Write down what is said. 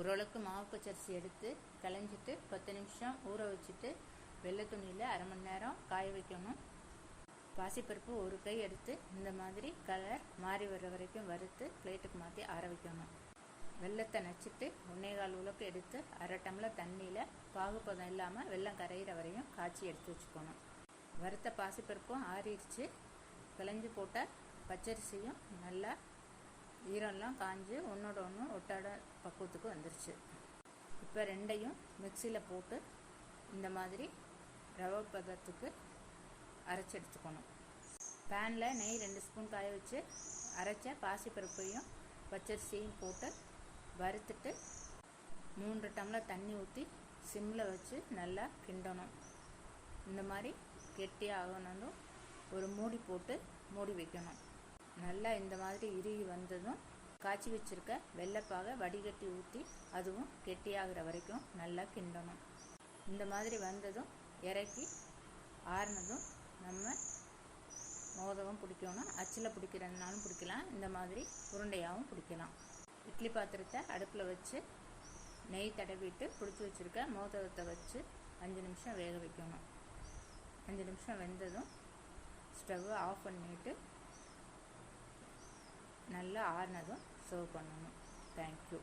ஓரளவுக்கு மாவு பச்சரிசி எடுத்து களைஞ்சிட்டு பத்து நிமிஷம் ஊற வச்சுட்டு வெள்ளை துணியில் அரை மணி நேரம் காய வைக்கணும். பாசிப்பருப்பு ஒரு கை எடுத்து இந்த மாதிரி கலர் மாறி வர்ற வரைக்கும் வறுத்து பிளேட்டுக்கு மாற்றி ஆற வைக்கணும். வெள்ளத்தை நச்சுட்டு ஒன்னே கால் உலக்கு எடுத்து அரை டம்ளர் தண்ணியில் பாகுப்பதம் இல்லாமல் வெள்ளம் கரையிற வரையும் காய்ச்சி எடுத்து வச்சுக்கணும். வறுத்த பாசிப்பருப்பும் ஆறிடுச்சு. கிளஞ்சி போட்ட பச்சரிசியும் நல்லா ஈரம்லாம் காஞ்சு ஒன்றோட ஒன்று ஒட்டாட பக்குவத்துக்கு வந்துருச்சு. இப்போ ரெண்டையும் மிக்சியில் போட்டு இந்த மாதிரி ரவை பதத்துக்கு அரைச்சி எடுத்துக்கணும். பேனில் நெய் ரெண்டு ஸ்பூன் காய வச்சு அரைச்ச பாசிப்பருப்பையும் பச்சரிசியும் போட்டு வறுத்துட்டு மூன்று டம்ளர் தண்ணி ஊற்றி சிம்மில் வச்சு நல்லா கிண்டணும். இந்த மாதிரி கெட்டியாக ஆகணும் ஒரு மூடி போட்டு மூடி வைக்கணும். நல்லா இந்த மாதிரி இறுகி வந்ததும் காய்ச்சி வச்சுருக்க வெள்ளைப்பாக வடிகட்டி ஊற்றி அதுவும் கெட்டியாகிற வரைக்கும் நல்லா கிண்டணும். இந்த மாதிரி வந்ததும் இறக்கி ஆறுனதும் நம்ம மோதகம் பிடிக்கணும். அச்சில் பிடிக்கிறதுனாலும் பிடிக்கலாம். இந்த மாதிரி உருண்டையாகவும் பிடிக்கலாம். இட்லி பாத்திரத்தை அடுப்பில் வச்சு நெய் தடவிட்டு பிடிச்சி வச்சுருக்க மோதகத்தை வச்சு அஞ்சு நிமிஷம் வேக வைக்கணும். அஞ்சு நிமிஷம் வெந்ததும் ஸ்டவ் ஆஃப் பண்ணிவிட்டு நல்லா ஆறினதும் சர்வ் பண்ணணும். தேங்க்யூ